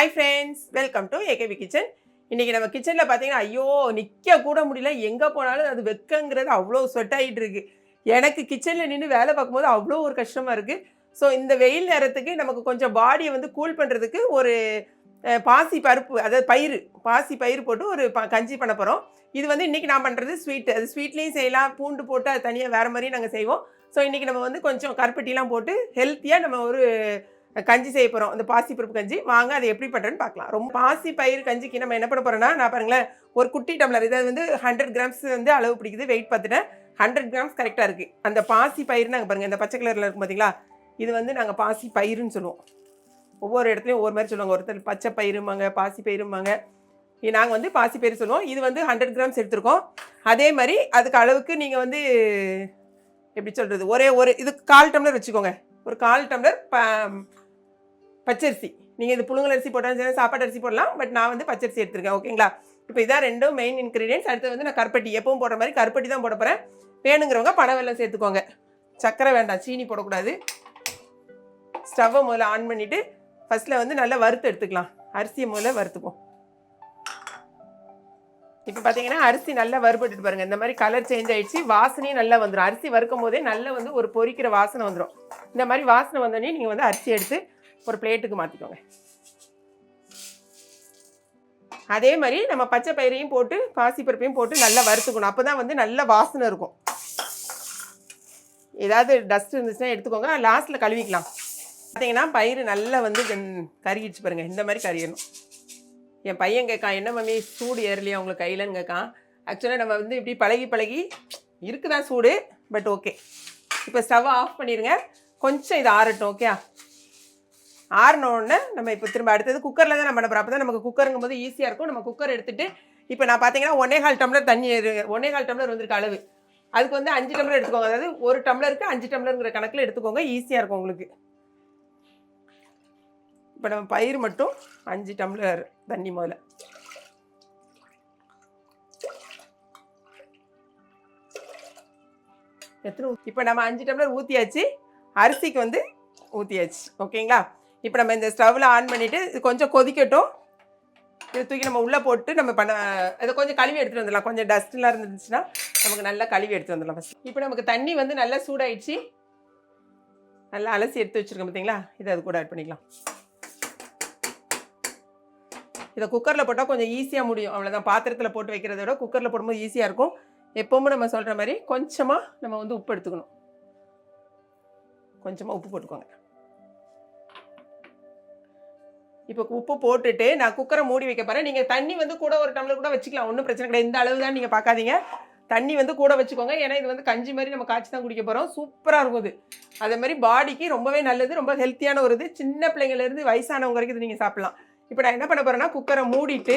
Hi friends welcome to AKP kitchen இன்றைக்கி நம்ம கிச்சனில் பார்த்தீங்கன்னா ஐயோ நிற்க கூட முடியல. எங்கே போனாலும் அது வெக்கங்கிறது அவ்வளோ ஸ்வெட் ஆகிட்டு இருக்கு. எனக்கு கிச்சனில் நின்று வேலை பார்க்கும்போது அவ்வளோ ஒரு கஷ்டமாக இருக்குது ஸோ இந்த வெயில் நேரத்துக்கு நமக்கு கொஞ்சம் பாடியை வந்து கூல் பண்ணுறதுக்கு ஒரு பாசி பருப்பு அதாவது பயிறு பாசி பயிறு போட்டு ஒரு ப கஞ்சி பண்ண போகிறோம் இது வந்து இன்றைக்கி நான் பண்ணுறது ஸ்வீட் அது ஸ்வீட்லேயும் செய்யலாம். பூண்டு போட்டு அது தனியாக வேறு மாதிரியும் நாங்கள் செய்வோம். ஸோ இன்றைக்கி நம்ம வந்து கொஞ்சம் கருப்பட்டிலாம் போட்டு ஹெல்த்தியாக நம்ம ஒரு கஞ்சி செய்ய போகிறோம் அந்த பாசி பருப்பு கஞ்சி. வாங்க அதை எப்படி பண்ணுறேன்னு பார்க்கலாம். ரொம்ப பாசி பயிர் கஞ்சிக்கு நம்ம என்ன பண்ண போகிறோம்னா நான் பாருங்களேன் ஒரு குட்டி டம்ளர் இதை வந்து ஹண்ட்ரட் கிராம்ஸ் வந்து அளவு பிடிக்குது வெயிட் பார்த்துட்டேன். ஹண்ட்ரட் கிராம்ஸ் கரெக்டாக இருக்குது அந்த பாசி பயிர் நாங்கள் பாருங்கள் இந்த பச்சை கலரில் இருக்கும் பார்த்தீங்களா இது வந்து நாங்கள் பாசி பயிருன்னு சொல்லுவோம். ஒவ்வொரு இடத்துலையும் ஒவ்வொரு மாதிரி சொல்லுவாங்க. ஒருத்தர் பச்சை பயிரும்பாங்க பாசி பயிரும்பாங்க. நாங்கள் வந்து பாசி பயிர் சொல்லுவோம். இது வந்து ஹண்ட்ரட் கிராம்ஸ் எடுத்திருக்கோம். அதே மாதிரி அதுக்கு அளவுக்கு நீங்கள் வந்து எப்படி சொல்கிறது ஒரே ஒரு இது கால் டம்ளர் வச்சுக்கோங்க. ஒரு கால் டம்ளர் ப பச்சரிசி. நீங்கள் இது புழுங்கல் அரிசி போட்டாலும் சரி சாப்பாடு அரிசி போடலாம். பட் நான் வந்து பச்சரிசி எடுத்திருக்கேன். ஓகேங்களா இப்போ இதான் ரெண்டும் மெயின் இன்க்ரீடியன்ஸ் அடுத்து வந்து நான் கருப்பட்டி எப்பவும் போடுற மாதிரி கருப்பட்டி தான் போட போகிறேன் வேணுங்கிறவங்க பனை வெள்ளம் சேர்த்துக்கோங்க. சர்க்கரை வேண்டாம். சீனி போடக்கூடாது. ஸ்டவ்வை முதல்ல ஆன் பண்ணிவிட்டு ஃபஸ்ட்டில் வந்து நல்லா வறுத்து எடுத்துக்கலாம். அரிசியை முதல்ல வறுத்துப்போம் இப்போ பார்த்தீங்கன்னா அரிசி நல்லா வறுபட்டுட்டு பாருங்கள் இந்த மாதிரி கலர் சேஞ்ச் ஆகிடுச்சு வாசனையும் நல்லா வந்துடும் அரிசி வறுக்கும் போதே நல்லா வந்து ஒரு பொரிக்கிற வாசனை வந்துடும் இந்த மாதிரி வாசனை வந்தோடனே நீங்கள் வந்து அரிசி எடுத்து ஒரு பிளேட்டுக்கு மாற்றிக்கோங்க அதே மாதிரி நம்ம பச்சை பயிரையும் போட்டு பாசிப்பருப்பையும் போட்டு நல்லா வறுத்துக்கணும். அப்போ தான் வந்து நல்ல வாசனை இருக்கும். ஏதாவது டஸ்ட் இருந்துச்சுன்னா எடுத்துக்கோங்க. லாஸ்ட்டில் கழுவிக்கலாம். பார்த்தீங்கன்னா பயிர் நல்லா வந்து கருகிடுச்சு பாருங்கள் இந்த மாதிரி கறியணும் என் பையன் கேட்கான் என்ன மம்மி சூடு ஏறலையா உங்களுக்கு கையிலன்னு கேட்கான். ஆக்சுவலாக நம்ம வந்து இப்படி பழகி பழகி இருக்குதான் சூடு பட் ஓகே இப்போ ஸ்டவ் ஆஃப் பண்ணிடுங்க கொஞ்சம் இது ஆறட்டும் ஓகே ஆறினோடனே நம்ம இப்போ திரும்ப அடுத்தது குக்கரில் தான் நம்ம பண்ண அப்போ தான் நமக்கு குக்கருங்கும் போது ஈஸியாக இருக்கும். நம்ம குக்கர் எடுத்துகிட்டு இப்போ நான் பார்த்தீங்கன்னா ஒன்னே கால் டம்ளர் தண்ணி ஒன்னே கால் டம்ளர் வந்திருக்க அளவு. அதுக்கு வந்து அஞ்சு டம்ளர் எடுத்துக்கோங்க. அதாவது ஒரு டம்ளருக்கு அஞ்சு டம்ளருங்கிற கணக்கில் எடுத்துக்கோங்க. ஈஸியாக இருக்கும் உங்களுக்கு. இப்போ நம்ம பயிர் மட்டும் அஞ்சு டம்ளர் தண்ணி முதல்ல. எத்தனை இப்போ நம்ம அஞ்சு டம்ளர் ஊற்றியாச்சு அரிசிக்கு வந்து ஊற்றியாச்சு ஓகேங்களா? இப்போ நம்ம இந்த ஸ்டவ்வில் ஆன் பண்ணிவிட்டு இது கொஞ்சம் கொதிக்கட்டும். இதை தூக்கி நம்ம உள்ளே போட்டு நம்ம பண்ண இதை கொஞ்சம் கழுவி எடுத்துகிட்டு வந்துடலாம். கொஞ்சம் டஸ்ட்லாம் இருந்துச்சுன்னா நமக்கு நல்லா கழுவி எடுத்து வந்துடலாம் ஃபஸ்ட் இப்போ நமக்கு தண்ணி வந்து நல்லா சூடாயிடுச்சு. நல்லா அலசி எடுத்து வச்சுருக்கோம் பார்த்தீங்களா இதை அது கூட ஆட் பண்ணிக்கலாம். இதை குக்கரில் போட்டால் கொஞ்சம் ஈஸியாக முடியும். அவ்வளோதான் பாத்திரத்தில் போட்டு வைக்கிறத விட குக்கரில் போடும்போது ஈஸியாக இருக்கும். எப்போவுமே நம்ம சொல்கிற மாதிரி கொஞ்சமாக நம்ம வந்து உப்பு எடுத்துக்கணும். கொஞ்சமாக உப்பு போட்டுக்கோங்க. இப்போ உப்பு போட்டுட்டு நான் குக்கரை மூடி வைக்க போகிறேன் நீங்கள் தண்ணி வந்து கூட ஒரு டம்ளர் கூட வச்சுக்கலாம். ஒன்றும் பிரச்சனை கிடையாது. இந்த அளவு தான் நீங்கள் பார்க்காதீங்க தண்ணி வந்து கூட வச்சுக்கோங்க. ஏன்னா இது வந்து கஞ்சி மாதிரி நம்ம காய்ச்சி தான் குடிக்க போகிறோம் சூப்பராக இருக்கும் இது. அதே மாதிரி பாடிக்கு ரொம்பவே நல்லது ரொம்ப ஹெல்த்தியான ஒரு இது. சின்ன பிள்ளைங்கள்லேருந்து வயசானவங்க வரைக்கும் இது நீங்கள் சாப்பிட்லாம். இப்போ நான் என்ன பண்ண போகிறேன்னா குக்கரை மூடிட்டு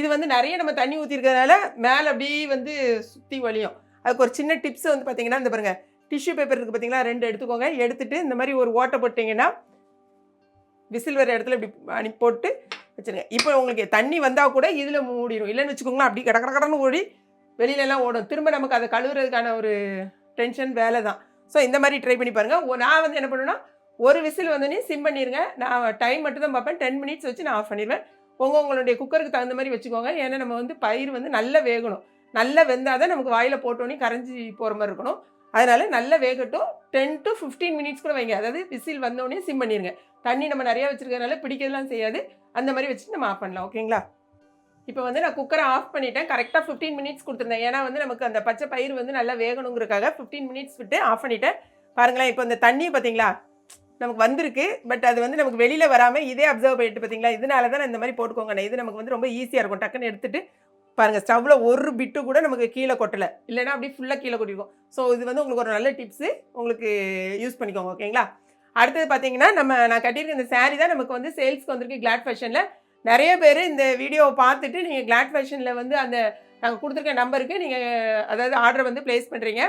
இது வந்து நிறைய நம்ம தண்ணி ஊற்றிருக்கிறதுனால மேலே அப்படியே வந்து சுற்றி வலியும். அதுக்கு ஒரு சின்ன டிப்ஸ் வந்து பார்த்தீங்கன்னா இந்த பாருங்கள் டிஷ்யூ பேப்பர் இருக்குது பார்த்தீங்களா ரெண்டு எடுத்துக்கோங்க. எடுத்துகிட்டு இந்த மாதிரி ஒரு ஓட்டை போட்டிங்கன்னா விசில் வர இடத்துல இப்படி அனுப்பி போட்டு வச்சுருங்க. இப்போ உங்களுக்கு தண்ணி வந்தால் கூட இதில் மூடிடும் இல்லைன்னு வச்சுக்கோங்களேன் அப்படி கட கட கடன்னு ஓடி வெளியிலலாம் ஓடும். திரும்ப நமக்கு அதை கழுவுறதுக்கான ஒரு டென்ஷன் வேலை தான். ஸோ இந்த மாதிரி ட்ரை பண்ணி பாருங்கள் நான் வந்து என்ன பண்ணுவேன்னா ஒரு விசில் வந்தோடனே சிம் பண்ணிடுங்க நான் டைம் மட்டும் தான் பார்ப்பேன். டென் மினிட்ஸ் வச்சு நான் ஆஃப் பண்ணிடுவேன் உங்கள் உங்களுடைய குக்கருக்கு தகுந்த மாதிரி வச்சுக்கோங்க. ஏன்னா நம்ம வந்து பயிர் வந்து நல்லா வேகணும். நல்லா வெந்தால் தான் நமக்கு வாயில் போட்டோன்னே கரைஞ்சி போகிற மாதிரி இருக்கணும். அதனால் நல்லா வேகட்டும். டென் டு ஃபிஃப்டீன் மினிட்ஸ் கூட வைங்க. அதாவது விசில் வந்தோடனே சிம் பண்ணிடுங்க தண்ணி நம்ம நிறையா வச்சுருக்கறனால பிடிக்கிறதுலாம் செய்யாது. அந்த மாதிரி வச்சுட்டு நம்ம ஆஃப் பண்ணலாம். ஓகேங்களா? இப்போ வந்து நான் குக்கரை ஆஃப் பண்ணிட்டேன். கரெக்டாக ஃபிஃப்டீன் மினிட்ஸ் கொடுத்துருந்தேன். ஏன்னா வந்து நமக்கு அந்த பச்சை பயிர் வந்து நல்லா வேகணுங்கிறதுக்காக ஃபிஃப்டீன் மினிட்ஸ் விட்டு ஆஃப் பண்ணிட்டேன். பாருங்களேன் இப்போ இந்த தண்ணி பார்த்தீங்களா நமக்கு வந்திருக்கு. பட் அது வந்து நமக்கு வெளியில் வராமல் இதே அப்சர்வ் பண்ணிட்டு பார்த்தீங்களா இதனால தான் நான் இந்த மாதிரி போட்டுக்கோங்க. இது நமக்கு வந்து ரொம்ப ஈஸியாக இருக்கும். டக்குன்னு எடுத்துகிட்டு பாருங்கள் ஸ்டவ்வில் ஒரு பிட்டு கூட நமக்கு கீழே கொட்டலை. இல்லைன்னா அப்படியே ஃபுல்லாக கீழே கொட்டிருக்கோம். ஸோ இது வந்து உங்களுக்கு ஒரு நல்ல டிப்ஸு உங்களுக்கு யூஸ் பண்ணிக்கோங்க ஓகேங்களா? அடுத்தது பார்த்தீங்கன்னா நம்ம நான் கட்டியிருக்க இந்த சாரீ தான் நமக்கு வந்து சேல்ஸ்க்கு வந்திருக்கு கிளாட் ஃபேஷனில் நிறைய பேர் இந்த வீடியோவை பார்த்துட்டு நீங்கள் கிளாட் ஃபேஷனில் வந்து அந்த நாங்கள் கொடுத்துருக்க நம்பருக்கு நீங்கள் அதாவது ஆர்டர் வந்து ப்ளேஸ் பண்ணுறீங்க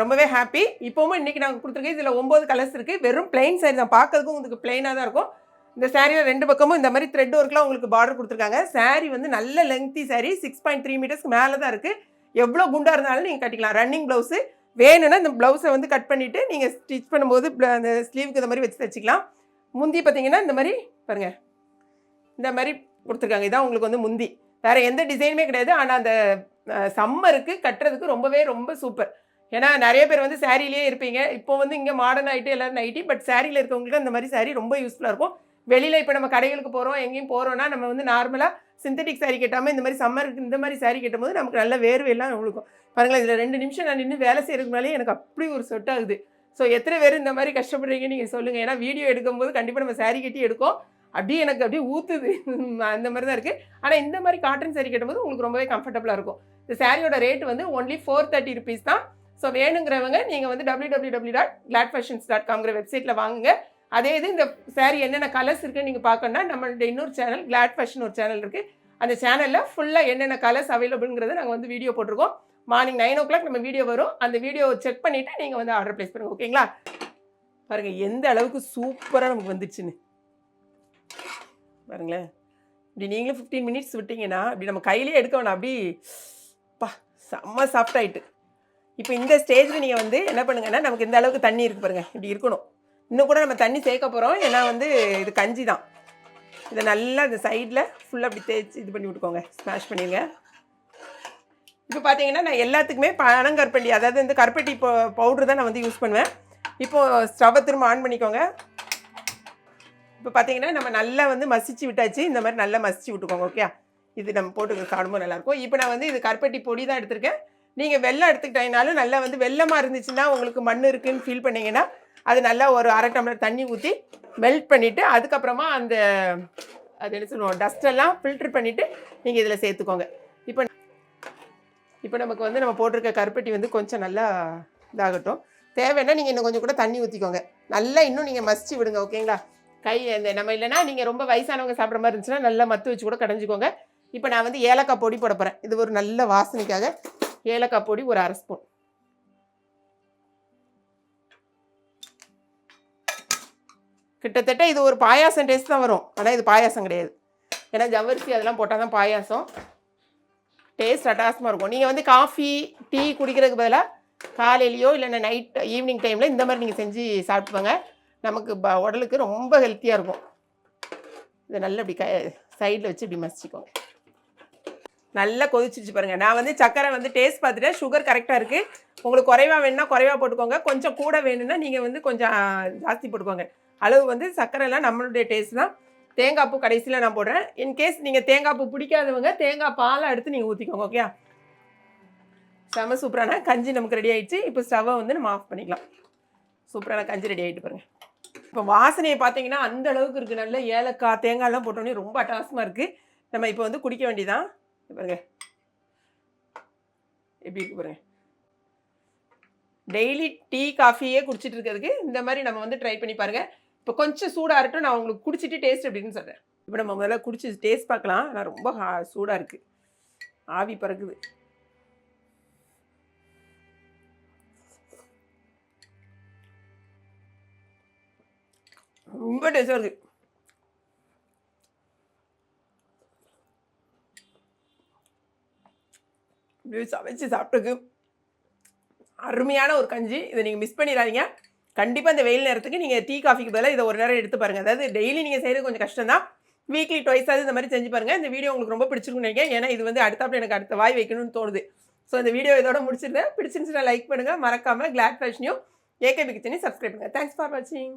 ரொம்பவே ஹாப்பி இப்போவும் இன்றைக்கி நாங்கள் கொடுத்துருக்கேன் இதில் ஒம்பது கலர்ஸ் இருக்குது வெறும் பிளெயின் saree தான். பார்க்கறதுக்கும் உங்களுக்கு பிளெயினாக தான் இருக்கும். இந்த சாரியில் ரெண்டு பக்கமும் இந்த மாதிரி த்ரெட் ஒர்க்லாம் உங்களுக்கு பார்டர் கொடுத்துருக்காங்க. சாரி வந்து நல்ல lengthy sari six point three மீட்டர்ஸ்க்கு மேலே தான் இருக்குது எவ்வளோ குண்டாக இருந்தாலும் நீங்கள் கட்டிக்கலாம். ரன்னிங் ப்ளவுஸு வேணும்னா இந்த ப்ளவுஸை வந்து கட் பண்ணிவிட்டு நீங்கள் ஸ்டிச் பண்ணும்போது அந்த ஸ்லீவுக்கு இந்த மாதிரி வச்சு தைச்சிக்கலாம். முந்தி பார்த்தீங்கன்னா இந்த மாதிரி பாருங்கள் இந்த மாதிரி கொடுத்துருக்காங்க. இதான் உங்களுக்கு வந்து முந்தி. வேறு எந்த டிசைனுமே கிடையாது. ஆனால் அந்த சம்மருக்கு கட்டுறதுக்கு ரொம்பவே ரொம்ப சூப்பர் ஏன்னா நிறைய பேர் வந்து சாரிலேயே இருப்பீங்க. இப்போ வந்து இங்கே மாடர்ன் ஆகிட்டு எல்லாரும் நைட்டி பட் சாரியில் இருக்கவங்களுக்கு அந்த மாதிரி சேரீ ரொம்ப யூஸ்ஃபுல்லாக இருக்கும். வெளியில் இப்போ நம்ம கடைகளுக்கு போகிறோம் எங்கேயும் போகிறோன்னா நம்ம வந்து நார்மலாக சிந்தட்டிக் சாரி கட்டாமல் இந்த மாதிரி சம்மருக்கு இந்த மாதிரி சாரி கட்டும்போது நமக்கு நல்ல வேர்வையெல்லாம் உழுக்கும் பாருங்களேன் இதில் ரெண்டு நிமிஷம் நான் நின்று வேலை செய்கிறதுனாலே எனக்கு அப்படி ஒரு சொட் ஆகுது. ஸோ எத்தனை பேர் இந்த மாதிரி கஷ்டப்படுறீங்க நீங்கள் சொல்லுங்கள் ஏன்னா வீடியோ எடுக்கும்போது கண்டிப்பாக நம்ம சாரி கட்டி எடுக்கோம் அப்படியே எனக்கு அப்படியே ஊற்றுது அந்த மாதிரி தான் இருக்குது ஆனால் இந்த மாதிரி காட்டன் சாரி கட்டும்போது உங்களுக்கு ரொம்பவே கம்ஃபர்டபுளாக இருக்கும். இந்த சாரியோட ரேட் வந்து ஒன்லி ஃபோர் தேர்ட்டி ருபீஸ் தான். ஸோ வேணுங்கிறவங்க நீங்கள் வந்து W W W dot Glad Fashions dot காம்ங்கிற வெப்சைட்டில் வாங்குங்க. அதே இது இந்த சாரி என்னென்ன கலர்ஸ் இருக்குன்னு நீங்கள் பார்க்கணுன்னா நம்மளுடைய இன்னொரு சேனல் கிளாட் ஃபேஷன் ஒரு சேனல் இருக்குது அந்த சேனலில் ஃபுல்லாக என்னென்ன கலர்ஸ் அவைலபிள்ங்கிறத நாங்கள் வந்து வீடியோ போட்டிருக்கோம். மார்னிங் நைன் ஓ கிளாக் நம்ம வீடியோ வரும். அந்த வீடியோ செக் பண்ணிவிட்டு நீங்கள் வந்து ஆர்டர் ப்ளேஸ் பண்ணுங்க ஓகேங்களா பாருங்கள் எந்த அளவுக்கு சூப்பராக நமக்கு வந்துச்சுன்னு. பாருங்களேன். இப்படி நீங்களும் ஃபிஃப்டீன் மினிட்ஸ் விட்டிங்கன்னா இப்படி நம்ம கையிலே எடுக்க வேணாம். அப்படி பா செம்ம சாஃப்ட் ஆயிட்டு. இப்போ இந்த ஸ்டேஜில் நீங்கள் வந்து என்ன பண்ணுங்கன்னா நமக்கு இந்த அளவுக்கு தண்ணி இருக்கு பாருங்கள் இப்படி இருக்கணும். இன்னும் கூட நம்ம தண்ணி சேர்க்க போகிறோம் ஏன்னா வந்து இது கஞ்சி தான். இதை நல்லா இந்த சைடில் ஃபுல்லாக அப்படி தேய்ச்சி இது பண்ணி விட்டுக்கோங்க. ஸ்மாஷ் பண்ணிடுங்க. இப்போ பார்த்தீங்கன்னா நான் எல்லாத்துக்குமே பனங்கற்பள்ளி அதாவது இந்த கருப்பட்டி இப்போ பவுட்ரு தான் நான் வந்து யூஸ் பண்ணுவேன். இப்போது ஸ்டவ்வை திரும்ப ஆன் பண்ணிக்கோங்க. இப்போ பார்த்தீங்கன்னா நம்ம நல்லா வந்து மசிச்சு விட்டாச்சு. இந்த மாதிரி நல்லா மசிச்சு விட்டுக்கோங்க ஓகே இது நம்ம போட்டு சாப்பிடும்போது நல்லாயிருக்கும் இப்போ நான் வந்து இது கருப்பட்டி பொடி தான் எடுத்திருக்கேன். நீங்கள் வெள்ளம் எடுத்துக்கிட்டீங்கனாலும் நல்லா வந்து வெள்ளமாக இருந்துச்சுன்னா உங்களுக்கு மண் இருக்குன்னு ஃபீல் பண்ணிங்கன்னா அது நல்லா ஒரு அரை டம்ளர் தண்ணி ஊற்றி மெல்ட் பண்ணிவிட்டு அதுக்கப்புறமா அந்த அது என்ன சொல்லுவோம் டஸ்ட்டெல்லாம் ஃபில்ட்ரு பண்ணிவிட்டு நீங்கள் இதில் சேர்த்துக்கோங்க. இப்போ இப்போ நமக்கு வந்து நம்ம போட்டிருக்க கருப்பட்டி வந்து கொஞ்சம் நல்லா இதாகட்டும். தேவைன்னா நீங்கள் இன்னும் கொஞ்சம் கூட தண்ணி ஊற்றிக்கோங்க நல்லா இன்னும் நீங்கள் மசிச்சு விடுங்க ஓகேங்களா? கை இந்த நம்ம இல்லைன்னா நீங்கள் ரொம்ப வயசானவங்க சாப்பிட்ற மாதிரி இருந்துச்சுன்னா நல்லா மத்து வச்சு கூட கடைஞ்சிக்கோங்க. இப்போ நான் வந்து ஏலக்காய் பொடி போட போகிறேன் இது ஒரு நல்ல வாசனைக்காக ஏலக்காய் பொடி ஒரு அரை ஸ்பூன். கிட்டத்தட்ட இது ஒரு பாயாசம் டேஸ்ட் தான் வரும். ஆனால் இது பாயாசம் கிடையாது. ஏன்னா ஜவ்வரிசி அதெல்லாம் போட்டால் தான் பாயாசம். டேஸ்ட் அட்டாசமாக இருக்கும். நீங்கள் வந்து காஃபி டீ குடிக்கிறதுக்கு பதிலாக காலையிலையோ இல்லைன்னா நைட் ஈவினிங் டைமில் இந்த மாதிரி நீங்கள் செஞ்சு சாப்பிட்டுவாங்க நமக்கு ப உடலுக்கு ரொம்ப ஹெல்த்தியாக இருக்கும். இதை நல்லா இப்படி க சைடில் வச்சு இப்படி மசிச்சுக்கோங்க. நல்லா கொதிச்சிருச்சு பாருங்கள் நான் வந்து சக்கரை வந்து டேஸ்ட் பார்த்துட்டேன். சுகர் கரெக்டாக இருக்குது உங்களுக்கு குறைவா வேணும்னா குறைவா போட்டுக்கோங்க. கொஞ்சம் கூட வேணும்னா நீங்கள் வந்து கொஞ்சம் ஜாஸ்தி போட்டுக்கோங்க. அளவு வந்து சக்கரைலாம் நம்மளுடைய டேஸ்ட் தான். தேங்காய் பூ கடைசியில் நான் போடுறேன். இன்கேஸ் நீங்கள் தேங்காய் பூ பிடிக்காதவங்க தேங்காய் பாலை எடுத்து நீங்கள் ஊற்றிக்கோங்க ஓகே செம சூப்பரான கஞ்சி நமக்கு ரெடி ஆகிடுச்சு இப்போ ஸ்டவ்வை வந்து நம்ம ஆஃப் பண்ணிக்கலாம். சூப்பரான கஞ்சி ரெடி ஆகிட்டு பாருங்கள் இப்போ வாசனையை பார்த்தீங்கன்னா அந்த அளவுக்கு இருக்குது நல்ல ஏலக்காய் தேங்காய்லாம் போட்டோன்னே ரொம்ப அட்டாசமாக இருக்குது நம்ம இப்போ வந்து குடிக்க வேண்டியதான் பாருங்க. எப்படி இருக்கு பாருங்க. டெய்லி டீ காஃபியே குடிச்சிட்டு இருக்கிறதுக்கு இந்த மாதிரி நம்ம வந்து ட்ரை பண்ணி பாருங்க. இப்போ கொஞ்சம் சூடாக இருக்கட்டும் நான் உங்களுக்கு குடிச்சிட்டு டேஸ்ட் அப்படின்னு சொல்கிறேன் இப்போ நம்ம முதல்ல குடிச்சு டேஸ்ட் பார்க்கலாம். ஆனால் ரொம்ப ஹா- சூடாக இருக்குது ஆவி பறக்குது. ரொம்ப டேஸ்டாக இருக்குது சமைச்சு சாப்பிட்டுக்கு. அருமையான ஒரு கஞ்சி. இதை நீங்கள் மிஸ் பண்ணிடாதீங்க. கண்டிப்பாக இந்த வெயில் நேரத்துக்கு நீங்கள் டீ காஃபிக்கு பதிலாக இதை ஒரு நேரம் எடுத்து பாருங்கள் அதாவது டெய்லி நீங்கள் செய்கிறது கொஞ்சம் கஷ்டம் தான் வீக்லி டுவைஸாவது இந்த மாதிரி செஞ்சு பாருங்கள் இந்த வீடியோ உங்களுக்கு ரொம்ப பிடிச்சிருக்குன்னு நினைக்கிறேன். ஏன்னா இது வந்து அடுத்தாப்புல எனக்கு அடுத்த வாய் வைக்கணும்னு தோணுது. ஸோ இந்த வீடியோ இதோட முடிச்சிருந்தேன். பிடிச்சிருந்துச்சுன்னா லைக் பண்ணுங்கள் மறக்காமல் கிளாட் ஃபேஷனையும் ஏகேபி கிச்சனையும் சப்ஸ்கிரைப் பண்ணுங்கள் தேங்க்ஸ் ஃபார் வாட்சிங்